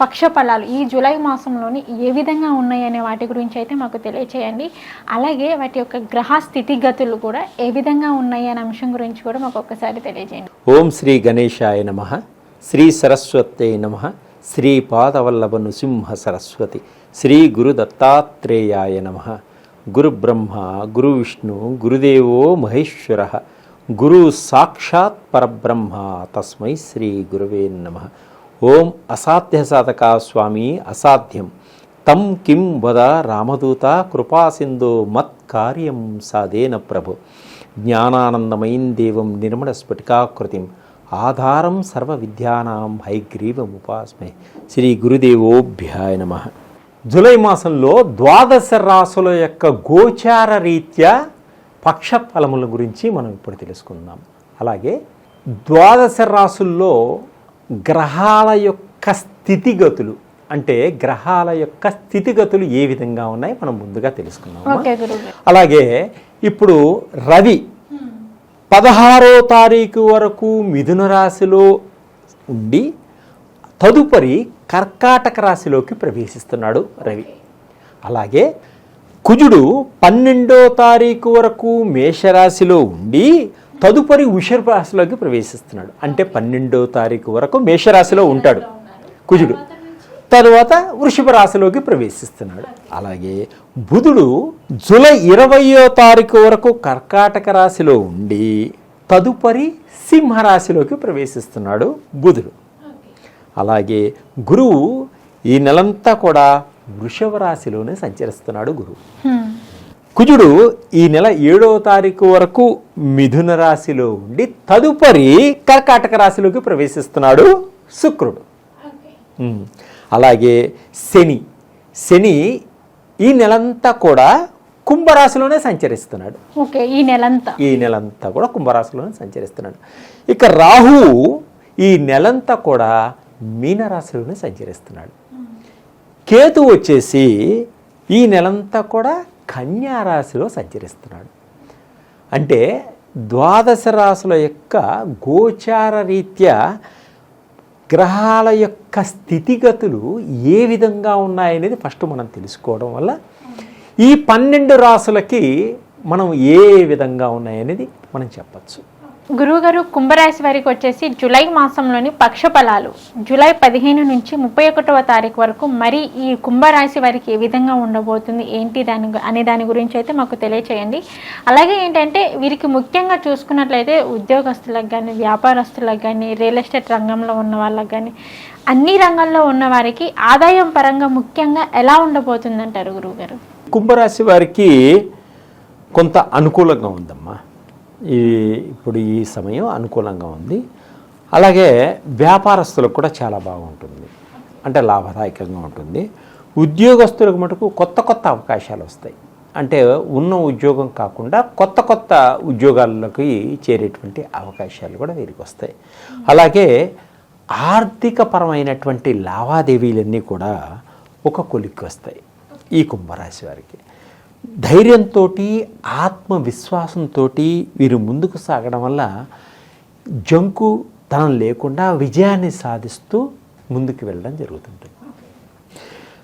పక్షఫలాలు ఈ జూలై మాసంలోని ఏ విధంగా ఉన్నాయనే వాటి గురించి అయితే మాకు తెలియచేయండి. అలాగే వాటి యొక్క గ్రహ స్థితిగతులు కూడా ఏ విధంగా ఉన్నాయి అనే అంశం గురించి కూడా మాకు ఒక్కసారి తెలియజేయండి ఓం శ్రీ గణేశాయ నమ. శ్రీ సరస్వతే నమ. శ్రీ పాదవల్లభ నృసింహ సరస్వతి. శ్రీ గురు దత్తాత్రేయాయ నమ. గురు బ్రహ్మ గురు విష్ణు గురుదేవో మహేశ్వర. గురు సాక్షాత్ పరబ్రహ్మ. తస్మై శ్రీ గురువే నమ. ఓం అసాధ్య సాధక స్వామి అసాధ్యం. తం కిం వద రామదూత కృపాసింధో మత్కార్యం సాధేన ప్రభు. జ్ఞానానందమయం దేవం నిర్మల స్ఫటికాకృతిం. ఆధారం సర్వ విద్యానాం హైగ్రీవం ఉపాస్మే. శ్రీ గురుదేవోభ్యాయ నమ. జులై మాసంలో ద్వాదశ రాసుల యొక్క గోచార రీత్యా పక్ష ఫలముల గురించి మనం ఇప్పుడు తెలుసుకుందాం. అలాగే ద్వాదశ రాసుల్లో గ్రహాల యొక్క స్థితిగతులు. అంటే గ్రహాల యొక్క స్థితిగతులు ఏ విధంగా ఉన్నాయి మనం ముందుగా గారు అలాగే ఇప్పుడు రవి పదహారో తారీఖు వరకు మిథున రాశిలో ఉండి తదుపరి కర్కాటక రాశిలోకి ప్రవేశిస్తున్నాడు రవి. అలాగే కుజుడు పన్నెండో తారీఖు వరకు మేషరాశిలో ఉండి తదుపరి వృషభ రాశిలోకి ప్రవేశిస్తున్నాడు. అంటే పన్నెండో తారీఖు వరకు మేషరాశిలో ఉంటాడు. కుజుడు. తరువాత వృషభ రాశిలోకి ప్రవేశిస్తున్నాడు. అలాగే బుధుడు జూలై ఇరవయో తారీఖు వరకు కర్కాటక రాశిలో ఉండి తదుపరి సింహరాశిలోకి ప్రవేశిస్తున్నాడు బుధుడు. అలాగే గురువు ఈ నెలంతా కూడా వృషభ రాశిలోనే సంచరిస్తున్నాడు గురువు. కుజుడు ఈ నెల ఏడవ తారీఖు వరకు మిథున రాశిలో ఉండి తదుపరి కర్కాటక రాశిలోకి ప్రవేశిస్తున్నాడు శుక్రుడు. అలాగే శని. శని ఈ నెలంతా కూడా కుంభరాశిలోనే సంచరిస్తున్నాడు. ఓకే ఈ నెలంతా. ఈ నెలంతా కూడా కుంభరాశిలోనే సంచరిస్తున్నాడు. ఇక రాహువు ఈ నెలంతా కూడా మీనరాశిలోనే సంచరిస్తున్నాడు. కేతు వచ్చేసి ఈ నెలంతా కూడా కన్యారాశిలో సంచరిస్తున్నాడు. అంటే ద్వాదశ రాశుల యొక్క గోచార రీత్యా గ్రహాల యొక్క స్థితిగతులు ఏ విధంగా ఉన్నాయనేది ఫస్ట్ మనం తెలుసుకోవడం వల్ల ఈ పన్నెండు రాసులకి మనం ఏ విధంగా ఉన్నాయనేది మనం చెప్పచ్చు. గురువుగారు కుంభరాశి వారికి వచ్చేసి జూలై మాసంలోని పక్ష ఫలాలు జూలై పదిహేను నుంచి ముప్పై ఒకటవ తారీఖు వరకు మరి ఈ కుంభరాశి వారికి ఏ విధంగా ఉండబోతుంది ఏంటి దాని అనే దాని గురించి అయితే మాకు తెలియచేయండి. అలాగే ఏంటంటే వీరికి ముఖ్యంగా చూసుకున్నట్లయితే ఉద్యోగస్తులకు కానీ వ్యాపారస్తులకు కానీ రియల్ ఎస్టేట్ రంగంలో ఉన్న వాళ్ళకి కానీ అన్ని రంగాల్లో ఉన్న వారికి ఆదాయం పరంగా ముఖ్యంగా ఎలా ఉండబోతుంది అంటారు కుంభరాశి వారికి కొంత అనుకూలంగా ఉందమ్మా. ఈ ఇప్పుడు ఈ సమయం అనుకూలంగా ఉంది. అలాగే వ్యాపారస్తులకు కూడా చాలా బాగుంటుంది. అంటే లాభదాయకంగా ఉంటుంది. ఉద్యోగస్తులకు మటుకు కొత్త కొత్త అవకాశాలు వస్తాయి. అంటే ఉన్న ఉద్యోగం కాకుండా కొత్త కొత్త ఉద్యోగాల్లోకి చేరేటువంటి అవకాశాలు కూడా వీరికి వస్తాయి. అలాగే ఆర్థికపరమైనటువంటి లావాదేవీలన్నీ కూడా ఒక కొలిక్కి వస్తాయి. ఈ కుంభరాశి వారికి. ధైర్యంతో ఆత్మవిశ్వాసంతో వీరు ముందుకు సాగడం వల్ల జంకు తనం లేకుండా విజయాన్ని సాధిస్తూ ముందుకు వెళ్ళడం జరుగుతుంటుంది.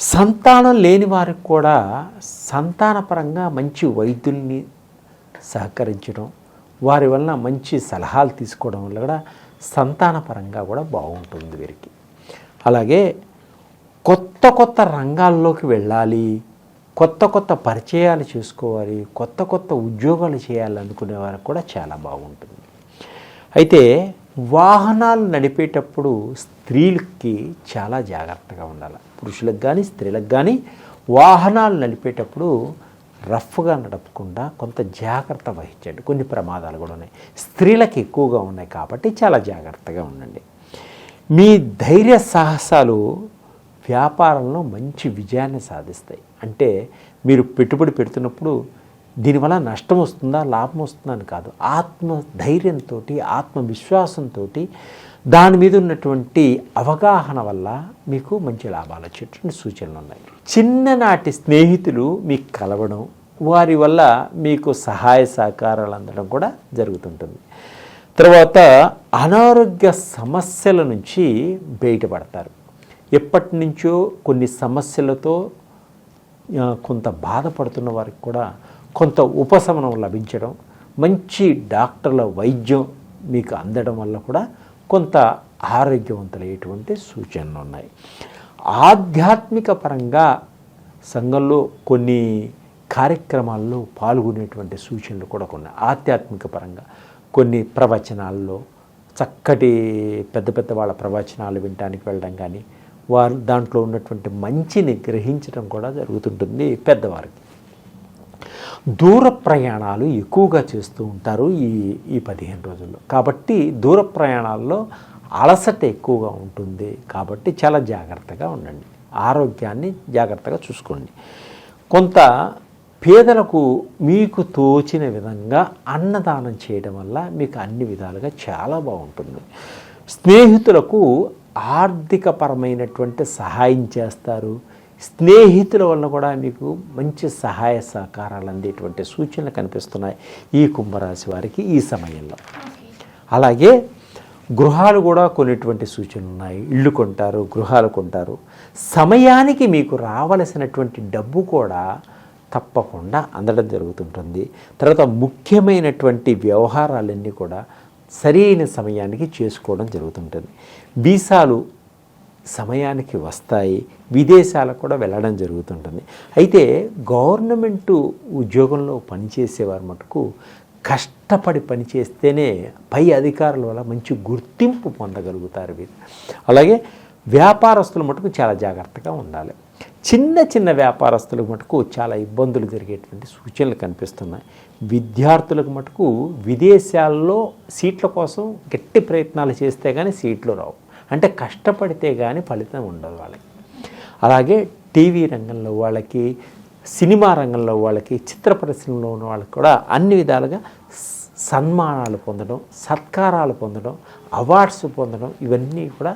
సంతానం లేని వారికి కూడా సంతానపరంగా మంచి వైద్యుల్ని సహకరించడం వారి వలన మంచి సలహాలు తీసుకోవడం వల్ల కూడా సంతానపరంగా కూడా బాగుంటుంది వీరికి. అలాగే కొత్త కొత్త రంగాల్లోకి వెళ్ళాలి కొత్త కొత్త పరిచయాలు చేసుకోవాలి కొత్త కొత్త ఉద్యోగాలు చేయాలనుకునే వారికి కూడా చాలా బాగుంటుంది. అయితే వాహనాలు నడిపేటప్పుడు స్త్రీలకి చాలా జాగ్రత్తగా ఉండాలి. పురుషులకు కానీ స్త్రీలకు కానీ వాహనాలు నడిపేటప్పుడు రఫ్గా నడపకుండా కొంత జాగ్రత్త వహించండి. కొన్ని ప్రమాదాలు కూడా ఉన్నాయి. స్త్రీలకు ఎక్కువగా ఉన్నాయి కాబట్టి చాలా జాగ్రత్తగా ఉండండి. మీ ధైర్య సాహసాలు వ్యాపారంలో మంచి విజయాన్ని సాధిస్తాయి. అంటే మీరు పెట్టుబడి పెడుతున్నప్పుడు దీనివల్ల నష్టం వస్తుందా లాభం వస్తుందా అని కాదు. ఆత్మ ధైర్యంతో ఆత్మవిశ్వాసంతో దాని మీద ఉన్నటువంటి అవగాహన వల్ల మీకు మంచి లాభాలు వచ్చేటువంటి సూచనలు ఉన్నాయి. చిన్ననాటి స్నేహితులు మీకు కలవడం వారి వల్ల మీకు సహాయ సహకారాలు అందడం కూడా జరుగుతుంటుంది. తర్వాత అనారోగ్య సమస్యల నుంచి బయటపడతారు. ఎప్పటి నుంచో కొన్ని సమస్యలతో కొంత బాధపడుతున్న వారికి కూడా కొంత ఉపశమనం లభించడం మంచి డాక్టర్ల వైద్యం మీకు అందడం వల్ల కూడా కొంత ఆరోగ్యవంతులయ్యేటువంటి సూచనలు ఉన్నాయి. ఆధ్యాత్మిక పరంగా సంఘంలో కొన్ని కార్యక్రమాల్లో పాల్గొనేటువంటి సూచనలు కూడా కొన్ని. ఆధ్యాత్మిక పరంగా కొన్ని ప్రవచనాల్లో చక్కటి పెద్ద పెద్ద వాళ్ళ ప్రవచనాలు వినడానికి వెళ్ళడం కానీ వారు దాంట్లో ఉన్నటువంటి మంచిని గ్రహించడం కూడా జరుగుతుంటుంది పెద్దవారికి. దూర ప్రయాణాలు ఎక్కువగా చేస్తూ ఉంటారు ఈ ఈ పదిహేను రోజుల్లో. కాబట్టి దూర ప్రయాణాల్లో అలసట ఎక్కువగా ఉంటుంది. కాబట్టి చాలా జాగ్రత్తగా ఉండండి. ఆరోగ్యాన్ని జాగ్రత్తగా చూసుకోండి. కొంత పేదలకు మీకు తోచిన విధంగా అన్నదానం చేయడం వల్ల మీకు అన్ని విధాలుగా చాలా బాగుంటుంది. స్నేహితులకు ఆర్థికపరమైనటువంటి సహాయం చేస్తారు. స్నేహితుల వల్ల కూడా మీకు మంచి సహాయ సహకారాలు అందేటువంటి సూచనలు కనిపిస్తున్నాయి ఈ కుంభరాశి వారికి ఈ సమయంలో. అలాగే గృహాలు కూడా కొనేటువంటి సూచనలు ఉన్నాయి. ఇళ్ళు కొంటారు గృహాలు కొంటారు. సమయానికి మీకు రావలసినటువంటి డబ్బు కూడా తప్పకుండా అందడం జరుగుతుంటుంది. తర్వాత ముఖ్యమైనటువంటి వ్యవహారాలన్నీ కూడా సరైన సమయానికి చేసుకోవడం జరుగుతుంటుంది. వీసాలు సమయానికి వస్తాయి. విదేశాలకు కూడా వెళ్ళడం జరుగుతుంటుంది. అయితే గవర్నమెంటు ఉద్యోగంలో పనిచేసేవారు మటుకు కష్టపడి పనిచేస్తేనే పై అధికారుల వల్ల మంచి గుర్తింపు పొందగలుగుతారు వీరు అలాగే వ్యాపారస్తుల మటుకు చాలా జాగ్రత్తగా ఉండాలి. చిన్న చిన్న వ్యాపారస్తులకు మటుకు చాలా ఇబ్బందులు జరిగేటువంటి సూచనలు కనిపిస్తున్నాయి. విద్యార్థులకు మటుకు విదేశాల్లో సీట్ల కోసం గట్టి ప్రయత్నాలు చేస్తే కానీ సీట్లు రావు. అంటే కష్టపడితే కానీ ఫలితం ఉండదు వాళ్ళకి. అలాగే టీవీ రంగంలో వాళ్ళకి సినిమా రంగంలో వాళ్ళకి చిత్ర పరిశ్రమలో ఉన్న వాళ్ళకి కూడా అన్ని విధాలుగా సన్మానాలు పొందడం సత్కారాలు పొందడం అవార్డ్స్ పొందడం ఇవన్నీ కూడా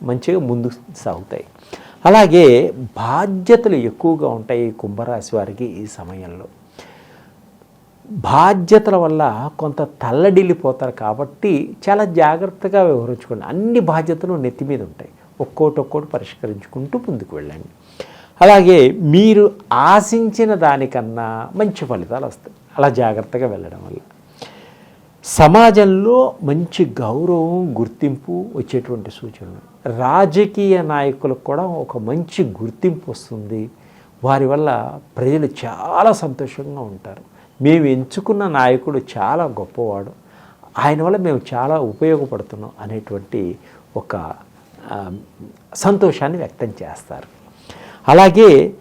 మంచిగా ముందుకు సాగుతాయి. అలాగే బాధ్యతలు ఎక్కువగా ఉంటాయి కుంభరాశి వారికి ఈ సమయంలో. బాధ్యతల వల్ల కొంత తల్లడిల్లిపోతారు కాబట్టి చాలా జాగ్రత్తగా వ్యవహరించుకోండి. అన్ని బాధ్యతలు నెత్తి మీద ఉంటాయి. ఒక్కోటి ఒక్కోటి పరిష్కరించుకుంటూ ముందుకు వెళ్ళండి. అలాగే మీరు ఆశించిన దానికన్నా మంచి ఫలితాలు వస్తాయి. అలా జాగ్రత్తగా వెళ్ళడం వల్ల. సమాజంలో మంచి గౌరవం గుర్తింపు వచ్చేటువంటి సూచనలు. రాజకీయ నాయకులకు కూడా ఒక మంచి గుర్తింపు వస్తుంది. వారి వల్ల ప్రజలు చాలా సంతోషంగా ఉంటారు. మేము ఎంచుకున్న నాయకుడు చాలా గొప్పవాడు. ఆయన వల్ల మేము చాలా ఉపయోగపడుతున్నాం అనేటువంటి ఒక సంతోషాన్ని వ్యక్తం చేస్తారు. అలాగే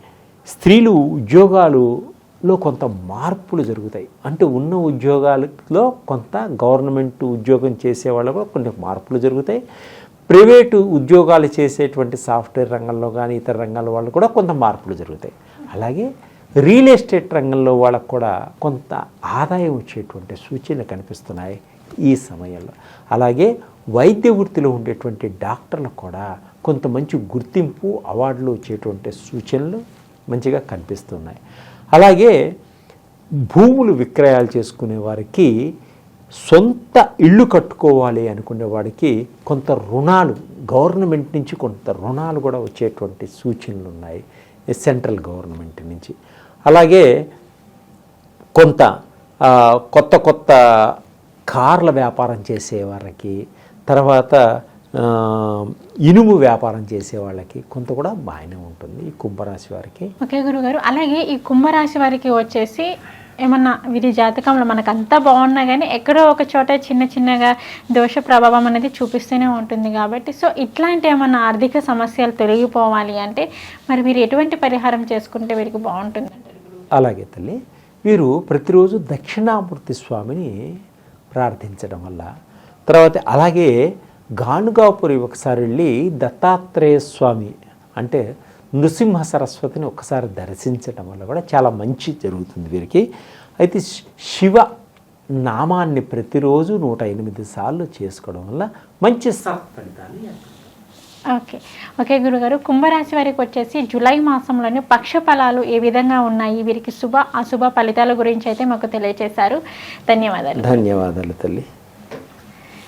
స్త్రీలు ఉద్యోగాలులో కొంత మార్పులు జరుగుతాయి. అంటే ఉన్న ఉద్యోగాలలో కొంత గవర్నమెంట్ ఉద్యోగం చేసే వాళ్ళు కూడా కొన్ని మార్పులు జరుగుతాయి. ప్రైవేటు ఉద్యోగాలు చేసేటువంటి సాఫ్ట్వేర్ రంగంలో కానీ ఇతర రంగాల వాళ్ళు కూడా కొంత మార్పులు జరుగుతాయి. అలాగే రియల్ ఎస్టేట్ రంగంలో వాళ్ళకు కూడా కొంత ఆదాయం వచ్చేటువంటి సూచనలు కనిపిస్తున్నాయి ఈ సమయంలో. అలాగే వైద్య వృత్తిలో ఉండేటువంటి డాక్టర్లకు కూడా కొంత మంచి గుర్తింపు అవార్డులు వచ్చేటువంటి సూచనలు మంచిగా కనిపిస్తున్నాయి. అలాగే భూములు విక్రయాలు చేసుకునే వారికి సొంత ఇల్లు కట్టుకోవాలి అనుకునే వాడికి కొంత రుణాలు గవర్నమెంట్ నుంచి కొంత రుణాలు కూడా వచ్చేటువంటి సూచనలు ఉన్నాయి సెంట్రల్ గవర్నమెంట్ నుంచి. అలాగే కొంత కొత్త కొత్త కార్ల వ్యాపారం చేసేవారికి తర్వాత ఇనుము వ్యాపారం చేసే వాళ్ళకి కొంత కూడా బాగానే ఉంటుంది ఈ కుంభరాశి వారికి. ఓకే గురుగారు. అలాగే ఈ కుంభరాశి వారికి వచ్చేసి ఏమన్నా వీరి జాతకంలో మనకు అంతా బాగున్నా కానీ ఎక్కడో ఒక చోట చిన్న చిన్నగా దోష ప్రభావం అనేది చూపిస్తూనే ఉంటుంది కాబట్టి. సో ఇట్లాంటి ఏమన్నా ఆర్థిక సమస్యలు తొలగిపోవాలి అంటే మరి మీరు ఎటువంటి పరిహారం చేసుకుంటే వీరికి బాగుంటుంది? అలాగే తల్లి వీరు ప్రతిరోజు దక్షిణామూర్తి స్వామిని ప్రార్థించడం వల్ల తర్వాత అలాగే గానుగాపురి ఒకసారి వెళ్ళి దత్తాత్రేయ స్వామి అంటే నృసింహ సరస్వతిని ఒక్కసారి దర్శించటం వల్ల కూడా చాలా మంచి జరుగుతుంది వీరికి. అయితే శివ నామాన్ని ప్రతిరోజు నూట ఎనిమిది సార్లు చేసుకోవడం వల్ల మంచి సత్ఫలితాలు. ఓకే. ఓకే గురుగారు కుంభరాశి వారికి వచ్చేసి జూలై మాసంలోని పక్ష ఫలాలు ఏ విధంగా ఉన్నాయి? వీరికి శుభ అశుభ ఫలితాల గురించి అయితే మాకు తెలియజేశారు ధన్యవాదాలు. ధన్యవాదాలు తల్లి.